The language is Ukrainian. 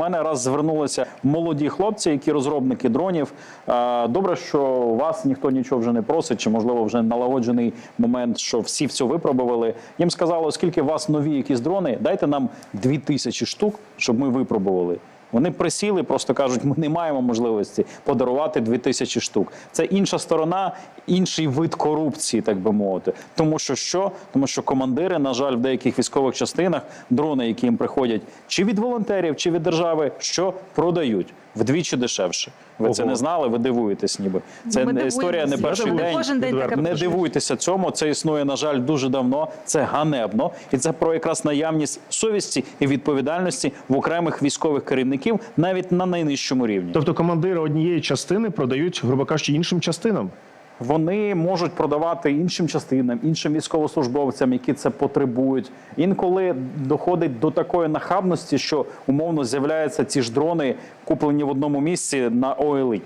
мене раз звернулися молоді хлопці, які розробники дронів. Е, Добре, що вас ніхто нічого вже не просить, чи можливо вже налагоджений момент, що всі все випробували. Їм сказали, оскільки у вас нові якісь дрони, дайте нам 2000 штук, щоб ми випробували. Вони присіли, просто кажуть, ми не маємо можливості подарувати 2000 штук. Це інша сторона, інший вид корупції, так би мовити. Тому що що? Тому що командири, на жаль, в деяких військових частинах дрони, які їм приходять чи від волонтерів, чи від держави, що продають вдвічі дешевше. Ви це не знали, ви дивуєтесь, ніби це Ми не історія не перший день. Кожен день Відверто. Не дивуйтеся цьому. Це існує, на жаль, дуже давно. Це ганебно, і це про якраз наявність совісті і відповідальності в окремих військових керівників, навіть на найнижчому рівні. Тобто командири однієї частини продають, грубо кажучи, іншим частинам. Вони можуть продавати іншим частинам, іншим військовослужбовцям, які це потребують. Інколи доходить до такої нахабності, що умовно з'являються ці ж дрони, куплені в одному місці на OLX.